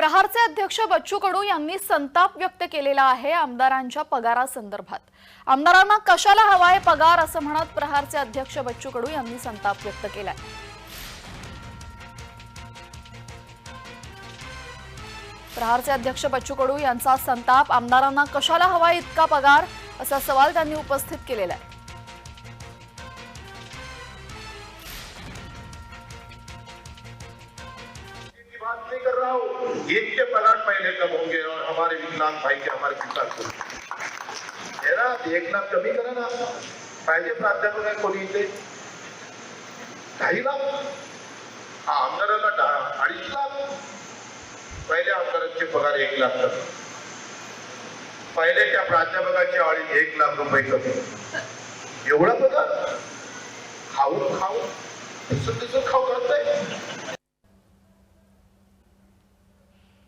प्रहारचे अध्यक्ष बच्चू कडू यांनी संताप व्यक्त केलेला आहे आमदारांच्या पगारासंदर्भात. आमदारांना कशाला हवाय पगार असं म्हणत प्रहारचे अध्यक्ष बच्चू कडू यांनी संताप व्यक्त केलाय. प्रहारचे अध्यक्ष बच्चू कडू यांचा संताप आमदारांना कशाला हवाय इतका पगार असा सवाल त्यांनी उपस्थित केलेला आहे. एक रहा हूँ इनके पगार होंगे और हमारे विकलांग भाई के हमारे किसान को। है ना एक लाख कमी करा ना। पाहिजे प्राध्यापक आहे कोणी इथे काही लाख? हा आमदाराला अडीच लाख। पहिल्या आमदारांचे पगार एक लाख कमी पहिले त्या प्राध्यापकाचे अडीच एक लाख रुपये कमी एवढा पगार? खाऊन खाऊन दिसून दिसून खाऊ घालताय